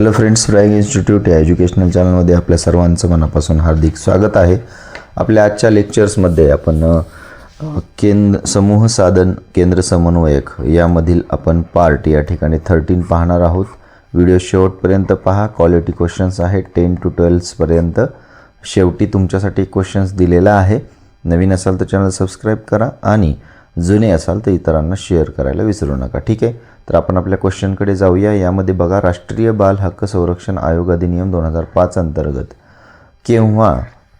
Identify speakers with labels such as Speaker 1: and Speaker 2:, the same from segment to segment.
Speaker 1: Hello friends frying institute या educational चॅनलमध्ये आपल्या सर्वांचं मनापासून हार्दिक स्वागत आहे. आपल्या आजच्या लेक्चर्समध्ये आपण केंद्र समूह साधन केंद्र समन्वयक यामधील आपण पार्ट या ठिकाणी थर्टीन पाहणार आहोत. व्हिडिओ शेवटपर्यंत पहा. क्वालिटी क्वेश्चन्स आहेत. टेन टू ट्वेल्थपर्यंत शेवटी तुमच्यासाठी क्वेश्चन्स दिलेला आहे. नवीन असाल तर चॅनल सबस्क्राईब करा आणि जुने असाल तर इतरांना शेअर करायला विसरू नका. ठीक आहे? तर आपण आपल्या क्वेश्चनकडे जाऊया. यामध्ये बघा राष्ट्रीय बाल हक्क संरक्षण आयोग अधिनियम दोन हजार पाच अंतर्गत केव्हा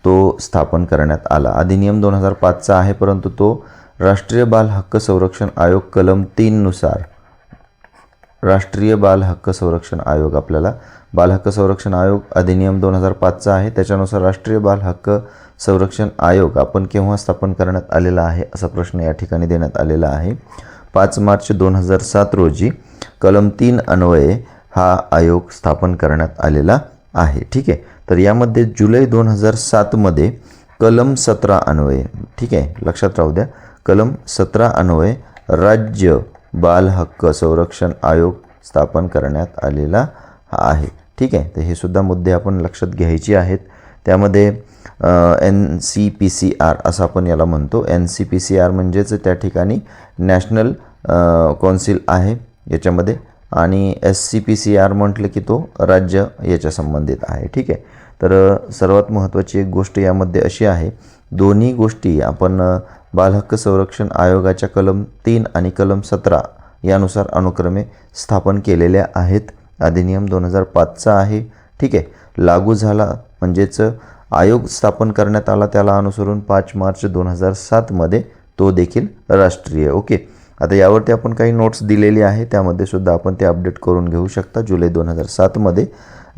Speaker 1: तो स्थापन करण्यात आला? अधिनियम दोन हजार पाचचा आहे परंतु तो राष्ट्रीय बाल हक्क संरक्षण आयोग कलम तीननुसार राष्ट्रीय बाल हक्क संरक्षण आयोग आपल्याला बाल हक्क संरक्षण आयोग अधिनियम दोन हजार पाचचा आहे. त्याच्यानुसार राष्ट्रीय बाल हक्क संरक्षण आयोग आपण केव्हा स्थापन करण्यात आलेला आहे असा प्रश्न या ठिकाणी देण्यात आलेला आहे. पाच मार्च दोन हजार सात रोजी कलम तीन अन्वये हा आयोग स्थापन करण्यात आलेला आहे. ठीक आहे? तर यामध्ये जुलै दोन हजार सातमध्ये कलम सतरा अन्वये ठीक आहे? लक्षात राहू द्या. कलम सतरा अन्वये राज्य बाल हक्क संरक्षण आयोग स्थापन करण्यात आलेला आहे. ठीक आहे? तर हे सुद्धा मुद्दे आपण लक्षात घ्यायचे आहेत. त्यामध्ये N C P C R असं आपण याला म्हणतो. N C P C R म्हणजेच त्या ठिकाणी नॅशनल कौन्सिल आहे याच्यामध्ये. आणि S C P C R म्हटलं की तो राज्य याच्या संबंधित आहे. ठीक आहे? तर सर्वात महत्त्वाची एक गोष्ट यामध्ये अशी आहे. दोन्ही गोष्टी आपण बालहक्क संरक्षण आयोगाच्या कलम तीन आणि कलम सतरा यानुसार अनुक्रमे स्थापन केलेल्या आहेत. अधिनियम दोन हजार पाचचा आहे. ठीक आहे? लागू झाला म्हणजेच आयोग स्थापन करण्यात आला त्याला अनुसरून पाच मार्च दोन हजार सातमध्ये तो देखील राष्ट्रीय. ओके? आता यावरती आपण काही नोट्स दिलेली आहे त्यामध्ये सुद्धा आपण ते अपडेट करून घेऊ शकता. जुलै दोन हजार सातमध्ये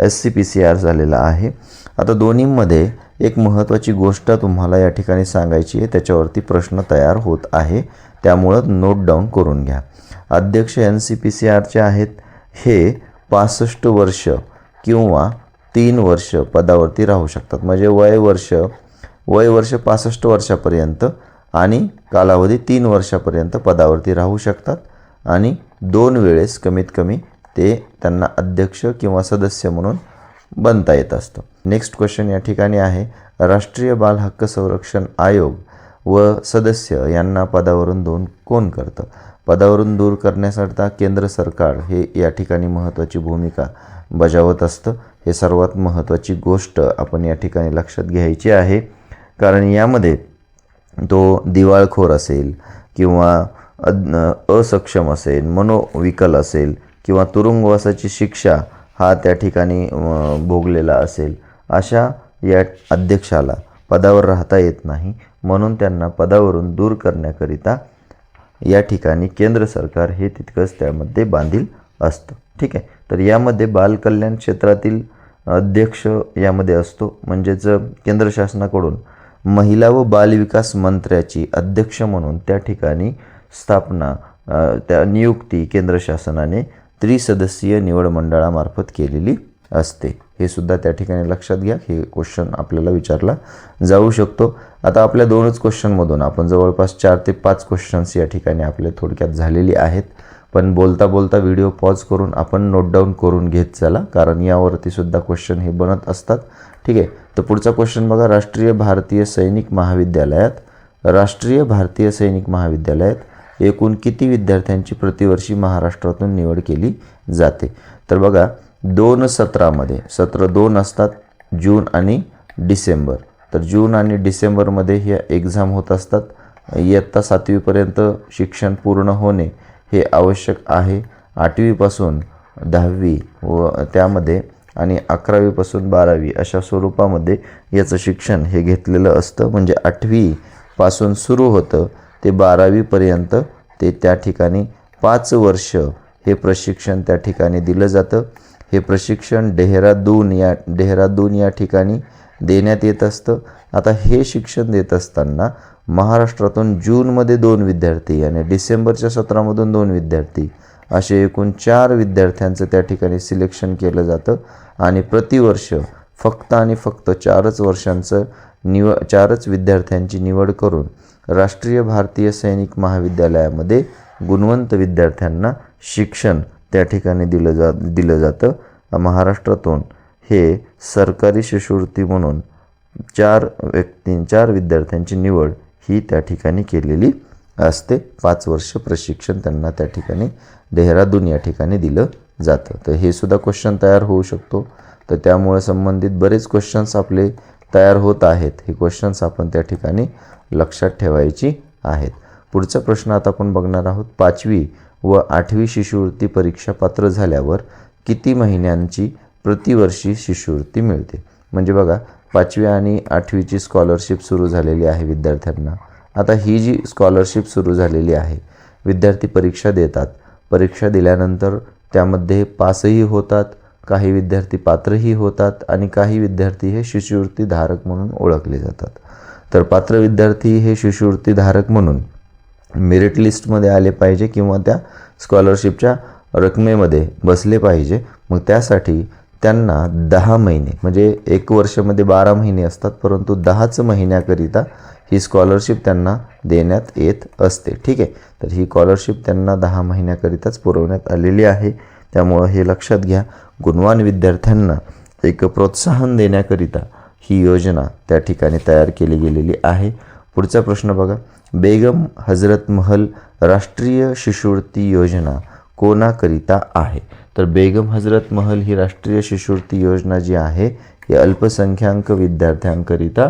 Speaker 1: S C P C R झालेला आहे. आता दोन्हीमध्ये एक महत्त्वाची गोष्ट तुम्हाला या ठिकाणी सांगायची आहे त्याच्यावरती प्रश्न तयार होत आहे. त्यामुळं नोट डाऊन करून घ्या. अध्यक्ष एन सी पी सी आरचे आहेत हे पासष्ट वर्ष किंवा तीन वर्ष पदावरती राहू शकतात. म्हणजे वय वर्ष वय वर्ष पासष्ट वर्षापर्यंत आणि कालावधी तीन वर्षापर्यंत पदावरती राहू शकतात आणि दोन वेळेस कमीत कमी ते त्यांना अध्यक्ष किंवा सदस्य म्हणून बनता येत असतं. नेक्स्ट क्वेश्चन या ठिकाणी आहे राष्ट्रीय बाल हक्क संरक्षण आयोग व सदस्य यांना पदावरून दोन कोण करतं? पदावरून दूर करण्यासाठी केंद्र सरकार हे या ठिकाणी महत्त्वाची भूमिका बजावत असतं. हे सर्वात महत्त्वाची गोष्ट आपण या ठिकाणी लक्षात घ्यायची आहे. कारण यामध्ये तो दिवाळखोर असेल किंवा असक्षम असेल मनोविकल असेल किंवा तुरुंगवासाची शिक्षा हा त्या ठिकाणी भोगलेला असेल अशा या अध्यक्षाला पदावर राहता येत नाही. म्हणून त्यांना पदावरून दूर करण्याकरिता या ठिकाणी केंद्र सरकार हे तितकंच त्यामध्ये बांधील असतं. ठीक आहे? तर यामध्ये बालकल्याण क्षेत्रातील अध्यक्ष यामध्ये असतो. म्हणजेच केंद्र शासनाकडून महिला व बालविकास मंत्र्याची अध्यक्ष म्हणून त्या ठिकाणी स्थापना त्या नियुक्ती केंद्र शासनाने त्रिसदस्यीय निवड मंडळामार्फत केलेली असते. हे सुद्धा त्या ठिकाणी लक्षात घ्या. हे क्वेश्चन आपल्याला विचारला जाऊ शकतो. आता आपल्या दोनच क्वेश्चनमधून आपण जवळपास चार ते पाच क्वेश्चन्स या ठिकाणी आपले थोडक्यात झालेली आहेत. पण बोलता बोलता व्हिडिओ पॉज करून आपण नोट डाऊन करून घेत चला. कारण यावरती सुद्धा क्वेश्चन हे बनत असतात. ठीक आहे? तर पुढचा क्वेश्चन बघा. राष्ट्रीय भारतीय सैनिक महाविद्यालयात. राष्ट्रीय भारतीय सैनिक महाविद्यालयात एकूण किती विद्यार्थ्यांची प्रतिवर्षी महाराष्ट्रातून निवड केली जाते? तर बघा दोन सत्रामध्ये सत्र दोन असतात जून आणि डिसेंबर. तर जून आणि डिसेंबरमध्ये ह्या एक्झाम होत असतात. इयत्ता सातवीपर्यंत शिक्षण पूर्ण होणे हे आवश्यक आहे. आठवीपासून दहावी व त्यामध्ये आणि अकरावीपासून बारावी अशा स्वरूपामध्ये याचं शिक्षण हे घेतलेलं असतं. म्हणजे आठवीपासून सुरू होतं ते बारावीपर्यंत ते त्या ठिकाणी पाच वर्ष हे प्रशिक्षण त्या ठिकाणी दिलं जातं. हे प्रशिक्षण डेहराडून या डेहराडून या ठिकाणी देण्यात येत असतं. आता हे शिक्षण देत असताना महाराष्ट्रातून जूनमध्ये दोन विद्यार्थी आणि डिसेंबरच्या सत्रामधून दोन विद्यार्थी असे एकूण चार विद्यार्थ्यांचं त्या ठिकाणी सिलेक्शन केलं जातं. आणि प्रतिवर्ष फक्त आणि फक्त चारच वर्षांचं निव चारच विद्यार्थ्यांची निवड करून राष्ट्रीय भारतीय सैनिक महाविद्यालयामध्ये गुणवंत विद्यार्थ्यांना शिक्षण त्या ठिकाणी दिलं जा दिलं जातं. महाराष्ट्रातून हे सरकारी शिष्यवृत्ती म्हणून चार व्यक्ती चार विद्यार्थ्यांची निवड ही त्या ठिकाणी केलेली असते. पाच वर्ष प्रशिक्षण त्यांना त्या ठिकाणी देहरादून या ठिकाणी दिलं जातं. तर हे सुद्धा क्वेश्चन तयार होऊ शकतो. तर त्यामुळे संबंधित बरेच क्वेश्चन्स आपले तयार होत आहेत. हे क्वेश्चन्स आपण त्या ठिकाणी लक्षात ठेवायची आहेत. पुढचा प्रश्न आता आपण बघणार आहोत. पाचवी व आठवी शिष्यवृत्ती परीक्षा पात्र झाल्यावर किती महिन्यांची प्रतिवर्षी शिष्यवृत्ती मिळते. म्हणजे बघा पाचवी आणि आठवीची स्कॉलरशिप सुरू झालेली आहे विद्यार्थ्यांना. आता ही जी स्कॉलरशिप सुरू झालेली आहे विद्यार्थी परीक्षा देतात. परीक्षा दिल्यानंतर त्यामध्ये पासही होतात काही विद्यार्थी पात्रही होतात आणि काही विद्यार्थी हे शिष्यवृत्ती धारक म्हणून ओळखले जातात. तर पात्र विद्यार्थी हे शिष्यवृत्ती धारक म्हणून मेरिट लिस्टमध्ये आले पाहिजे किंवा त्या स्कॉलरशिपच्या रकमेमध्ये बसले पाहिजे. मग त्यासाठी त्यांना दहा महिने म्हणजे एक वर्षामध्ये बारा महिने असतात परंतु दहाच महिन्याकरिता ही स्कॉलरशिप त्यांना देण्यात येत असते. ठीक आहे? तर ही स्कॉलरशिप त्यांना दहा महिन्याकरिताच पुरवण्यात आलेली आहे. त्यामुळं हे लक्षात घ्या गुणवान विद्यार्थ्यांना एक प्रोत्साहन देण्याकरिता ही योजना त्या ठिकाणी तयार केली गेलेली आहे. पुढचा प्रश्न बघा. बेगम हजरत महल राष्ट्रीय शिष्यवृत्ती योजना कोणाकरिता आहे. तर बेगम हजरत महल ही राष्ट्रीय शिष्यवृत्ती योजना जी आहे ही अल्पसंख्याक विद्यार्थ्यांकरिता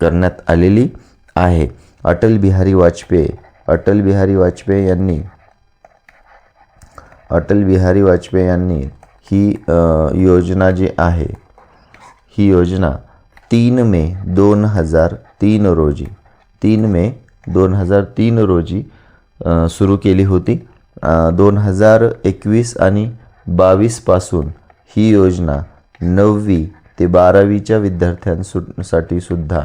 Speaker 1: करण्यात आलेली आहे. अटल बिहारी वाजपेयी अटल बिहारी वाजपेयी यांनी अटल बिहारी वाजपेयी यांनी ही योजना जी आहे ही योजना तीन मे दोन हजार तीन रोजी तीन मे दोन हजार तीन रोजी सुरू केली होती. दोन हजार एकवीस आणि बावीसपासून ही योजना नववी ते बारावीच्या विद्यार्थ्यांसाठी सुद्धा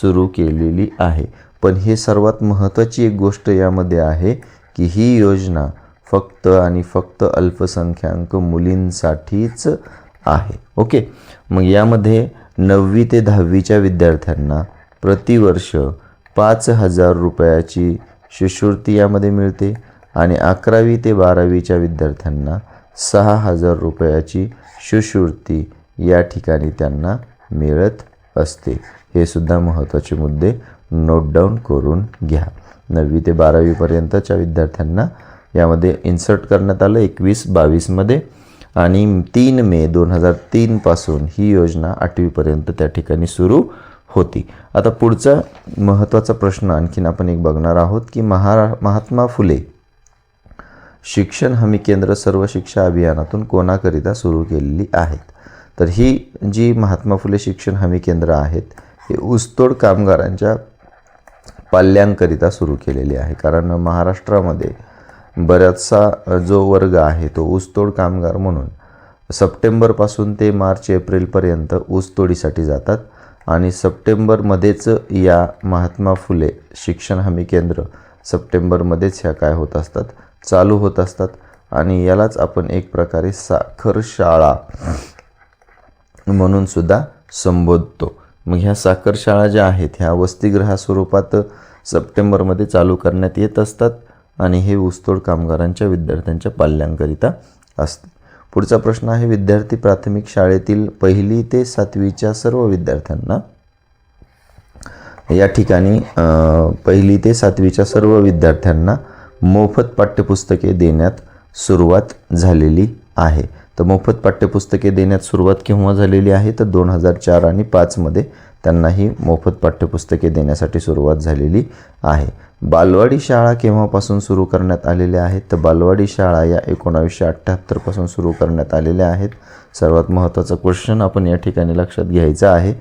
Speaker 1: सुरू केलेली आहे. पण हे सर्वात महत्त्वाची एक गोष्ट यामध्ये आहे की ही योजना फक्त आणि फक्त अल्पसंख्याक मुलींसाठीच आहे. ओके? मग यामध्ये नववी ते दहावीच्या विद्यार्थ्यांना प्रतिवर्ष पाच हजार रुपयाची शिष्यवृत्ती यामध्ये मिळते. आणि अकरावी ते बारावीच्या विद्यार्थ्यांना सहा हजार रुपयाची शिष्यवृत्ती या ठिकाणी त्यांना मिळत असते. हे सुद्धा महत्त्वाचे मुद्दे नोट डाऊन करून घ्या. नववी ते बारावीपर्यंतच्या विद्यार्थ्यांना यामध्ये इन्सर्ट करण्यात आलं एकवीस बावीसमध्ये आणि तीन मे दोन हजार तीनपासून ही योजना आठवीपर्यंत त्या ठिकाणी सुरू होती. आता पुढचा महत्त्वाचा प्रश्न आणखीन आपण एक बघणार आहोत की महारा महात्मा फुले शिक्षण हमी केंद्र सर्व शिक्षा अभियानातून कोणाकरिता सुरू केलेली आहेत? तर ही जी महात्मा फुले शिक्षण हमी केंद्र आहेत हे ऊसतोड कामगारांच्या पाल्यांकरिता सुरू केलेली आहे. कारण महाराष्ट्रामध्ये बराचसा जो वर्ग आहे तो ऊसतोड कामगार म्हणून सप्टेंबरपासून ते मार्च एप्रिलपर्यंत ऊसतोडीसाठी जातात आणि सप्टेंबरमध्येच या महात्मा फुले शिक्षण हमी केंद्र सप्टेंबरमध्येच ह्या काय होत असतात? चालू होत असतात. आणि यालाच आपण एक प्रकारे साखर शाळा म्हणून सुद्धा संबोधतो. मग ह्या साखर शाळा ज्या आहेत ह्या वसतिगृहा स्वरूपात सप्टेंबरमध्ये चालू करण्यात येत असतात आणि हे ऊसतोड कामगारांच्या विद्यार्थ्यांच्या पाल्यांकरिता असते. पुढचा प्रश्न आहे विद्यार्थी प्राथमिक शाळेतील पहिली ते सातवीच्या सर्व विद्यार्थ्यांना या ठिकाणी पहिली ते सातवीच्या सर्व विद्यार्थ्यांना मोफत पाठ्यपुस्तके देण्यात सुरुवात झालेली आहे. तर मोफत पाठ्यपुस्तके देण्यात सुरुवात केव्हा झालेली आहे? तर दोन हजार चार आणि पाचमध्ये त्यांनाही मोफत पाठ्यपुस्तके देण्यासाठी सुरुवात झालेली आहे. बालवाडी शाळा केव्हापासून सुरू करण्यात आलेल्या आहेत? तर बालवाडी शाळा या एकोणावीसशे अठ्ठ्याहत्तरपासून सुरू करण्यात आलेल्या आहेत. सर्वात महत्त्वाचा क्वेश्चन आपण या ठिकाणी लक्षात घ्यायचा आहे.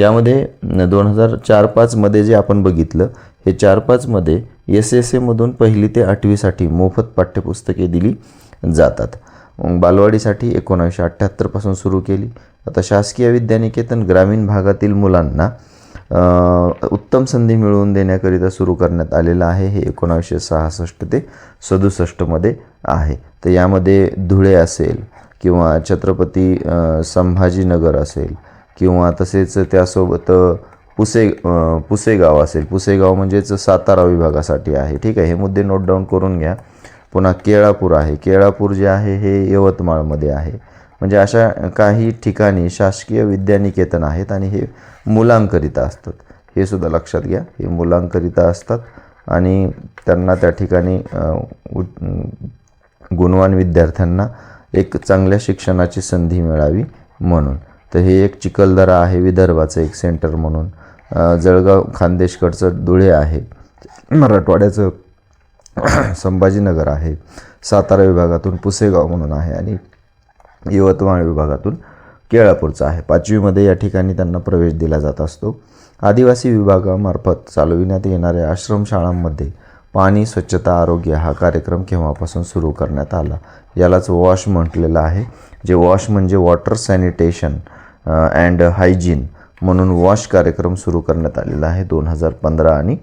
Speaker 1: यामध्ये दोन हजार चार पाचमध्ये जे आपण बघितलं हे चार पाचमध्ये एस एस एमधून पहिली ते आठवीसाठी मोफत पाठ्यपुस्तके दिली जातात. मग बालवाडीसाठी एकोणावीसशे अठ्ठ्याहत्तरपासून सुरू केली. आता शासकीय विद्यानिकेतन ग्रामीण भागातील मुलांना उत्तम संधी मिळवून देण्याकरिता सुरू करण्यात आलेलं आहे. हे एकोणावीसशे सहासष्ट ते सदुसष्टमध्ये आहे. तर यामध्ये धुळे असेल किंवा छत्रपती संभाजीनगर असेल किंवा तसेच त्यासोबत पुसे पुसेगाव असेल. पुसेगाव म्हणजेच सातारा विभागासाठी आहे. ठीक आहे हे मुद्दे नोट डाऊन करून घ्या. पुन्हा केळापूर आहे. केळापूर जे आहे हे यवतमाळमध्ये आहे. म्हणजे अशा काही ठिकाणी शासकीय विद्यानिकेतन आहेत आणि हे मुलांकरिता असतात. हे सुद्धा लक्षात घ्या. हे मुलांकरिता असतात आणि त्यांना त्या ठिकाणी गुणवान विद्यार्थ्यांना एक चांगल्या शिक्षणाची संधी मिळावी म्हणून. तर हे एक चिखलदरा आहे विदर्भाचं एक सेंटर म्हणून. जळगाव खानदेशकडचं धुळे आहे. मराठवाड्याचं संभाजीनगर आहे. सातारा विभागातून पुसेगाव म्हणून आहे आणि यवतमाळ विभागातून केळापूरचा आहे. पाचवीमध्ये या ठिकाणी त्यांना प्रवेश दिला जात असतो. आदिवासी विभागामार्फत चालविण्यात येणाऱ्या आश्रमशाळांमध्ये पाणी स्वच्छता आरोग्य हा कार्यक्रम केव्हापासून सुरू करण्यात आला? यालाच वॉश म्हटलेलं आहे. जे वॉश म्हणजे वॉटर सॅनिटेशन. अँड हायजीन म्हणून वॉश कार्यक्रम सुरू करण्यात आलेला आहे दोन हजार पंधरा आणि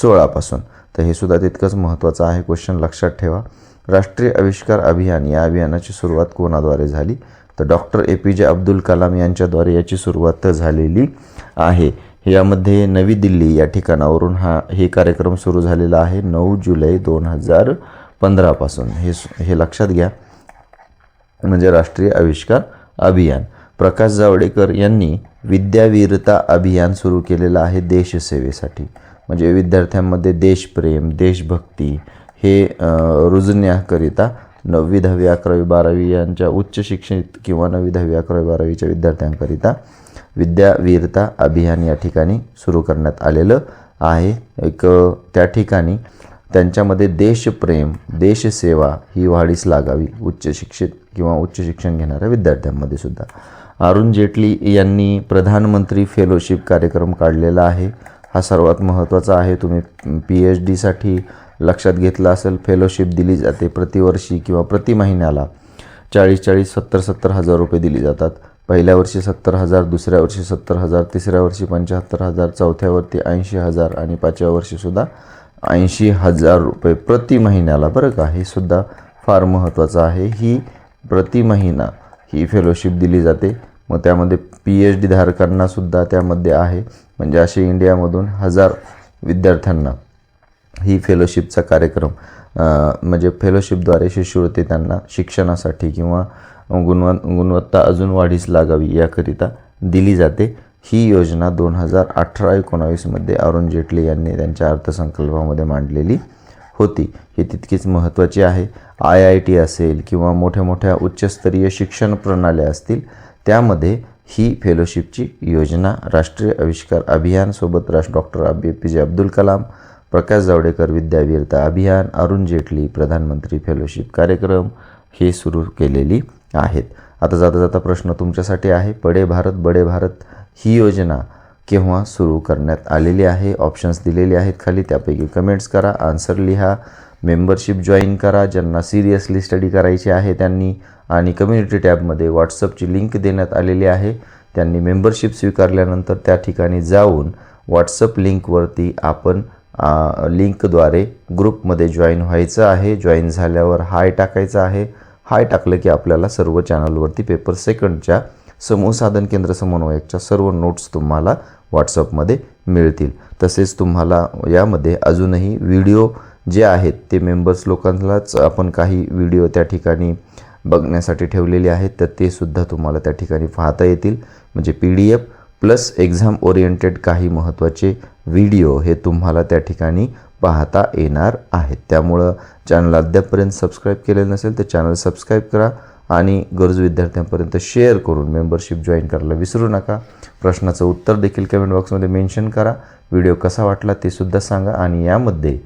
Speaker 1: सोळापासून तर हे सुद्धा तितकंच महत्त्वाचं आहे. क्वेश्चन लक्षात ठेवा. राष्ट्रीय आविष्कार अभियान या अभियानाची सुरुवात कोणाद्वारे झाली? तर डॉक्टर ए पी जे अब्दुल कलाम यांच्याद्वारे याची सुरुवात झालेली आहे. यामध्ये नवी दिल्ली या ठिकाणावरून हा हे कार्यक्रम सुरू झालेला आहे नऊ जुलै दोन हजार पंधरापासून हे हे लक्षात घ्या. म्हणजे राष्ट्रीय आविष्कार अभियान. प्रकाश जावडेकर यांनी विद्यावीरता अभियान सुरू केलेलं आहे देशसेवेसाठी. म्हणजे विद्यार्थ्यांमध्ये देशप्रेम देशभक्ती हे रुजण्याकरिता नववी दहावी अकरावी बारावी यांच्या उच्च शिक्षित किंवा नववी दहावी अकरावी बारावीच्या विद्यार्थ्यांकरिता विद्यावीरता अभियान या ठिकाणी सुरू करण्यात आलेलं आहे. एक त्या ठिकाणी त्यांच्यामध्ये देशप्रेम देशसेवा ही वाढीस लागावी उच्च शिक्षित किंवा उच्च शिक्षण घेणाऱ्या विद्यार्थ्यांमध्ये सुद्धा. अरुण जेटली यांनी प्रधानमंत्री फेलोशिप कार्यक्रम काढलेला आहे. हा सर्वात महत्त्वाचा आहे. तुम्ही पी एच डीसाठी लक्षात घेतलं असेल फेलोशिप दिली जाते प्रतिवर्षी किंवा प्रति महिन्याला. चाळीस चाळीस सत्तर सत्तर हजार रुपये दिली जातात. पहिल्या वर्षी सत्तर हजार दुसऱ्या वर्षी सत्तर हजार तिसऱ्या वर्षी पंच्याहत्तर हजार चौथ्यावरती ऐंशी हजार आणि पाचव्या वर्षीसुद्धा ऐंशी हजार रुपये प्रति महिन्याला. बरं का? हे सुद्धा फार महत्त्वाचं आहे. ही प्रति महिना ही फेलोशिप दिली जाते. मग त्यामध्ये पी एच डी धारकांनासुद्धा त्यामध्ये आहे. म्हणजे असे इंडियामधून हजार विद्यार्थ्यांना ही फेलोशिपचा कार्यक्रम म्हणजे फेलोशिपद्वारे शिष्यवृत्ती त्यांना शिक्षणासाठी किंवा गुणव गुणवत्ता अजून वाढीस लागावी याकरिता दिली जाते. ही योजना दोन हजार अठरा एकोणावीसमध्ये अरुण जेटली यांनी त्यांच्या अर्थसंकल्पामध्ये मांडलेली होती. ही तितकीच महत्त्वाची आहे. आय आय टी असेल किंवा मोठ्या मोठ्या उच्चस्तरीय शिक्षण प्रणाल्या असतील त्यामध्ये ही फेलोशिपची योजना राष्ट्रीय आविष्कार अभियानसोबत राष्ट्र डॉक्टर ए पी जे अब्दुल कलाम प्रकाश जावडेकर विद्यावीरता अभियान अरुण जेटली प्रधानमंत्री फेलोशिप कार्यक्रम हे सुरू केलेली आहेत. आता जाता जाता प्रश्न तुमच्यासाठी आहे पडे भारत बडे भारत ही योजना केव्हा सुरू करण्यात आलेली आहे? ऑप्शन्स दिलेले आहेत खाली त्यापैकी कमेंट्स करा आन्सर लिहा. मेंबरशिप जॉईन करा. ज्यांना सिरियसली स्टडी करायची आहे त्यांनी आणि कम्युनिटी टॅबमध्ये व्हॉट्सअपची लिंक देण्यात आलेली आहे. त्यांनी मेंबरशिप स्वीकारल्यानंतर त्या ठिकाणी जाऊन व्हॉट्सअप लिंकवरती आपण लिंकद्वारे ग्रुपमध्ये जॉईन व्हायचं आहे. जॉईन झाल्यावर हाय टाकायचं आहे. हाय टाकलं की आपल्याला सर्व चॅनलवरती पेपर सेकंडच्या समूह साधन केंद्र समन्वयकच्या सर्व नोट्स तुम्हाला व्हॉट्सअपमध्ये मिळतील. तसेच तुम्हाला यामध्ये अजूनही व्हिडिओ जे आहेत ते मेंबर्स लोकांनाच आपण काही व्हिडिओ त्या ठिकाणी बघण्यासाठी ठेवलेले आहेत तर ते सुद्धा तुम्हाला त्या ठिकाणी पाहता येतील. म्हणजे P D F plus exam oriented काही महत्त्वाचे व्हिडिओ हे तुम्हाला त्या ठिकाणी पाहता येणार आहेत. त्यामुळं चॅनल अद्यापपर्यंत सबस्क्राईब केलेलं नसेल तर चॅनल सबस्क्राईब करा आणि गरजू विद्यार्थ्यांपर्यंत शेअर करून मेंबरशिप जॉईन करायला विसरू नका. प्रश्नाचं उत्तर देखील कमेंट बॉक्समध्ये मेन्शन करा. व्हिडिओ कसा वाटला ते सुद्धा सांगा आणि यामध्ये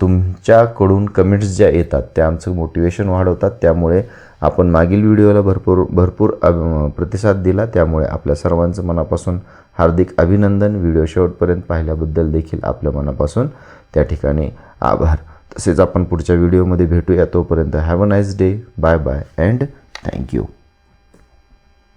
Speaker 1: तुमच्याकडून कमेंट्स ज्या येतात त्या आमचं मोटिवेशन वाढवतात. त्यामुळे आपण मागील व्हिडिओला भरपूर भरपूर प्रतिसाद दिला. त्यामुळे आपल्या सर्वांचं मनापासून हार्दिक अभिनंदन. व्हिडिओ शेवटपर्यंत पाहिल्याबद्दल देखील आपल्या मनापासून त्या ठिकाणी आभार. तसेच आपण पुढच्या व्हिडिओमध्ये भेटूया. तोपर्यंत have a nice day bye bye and thank you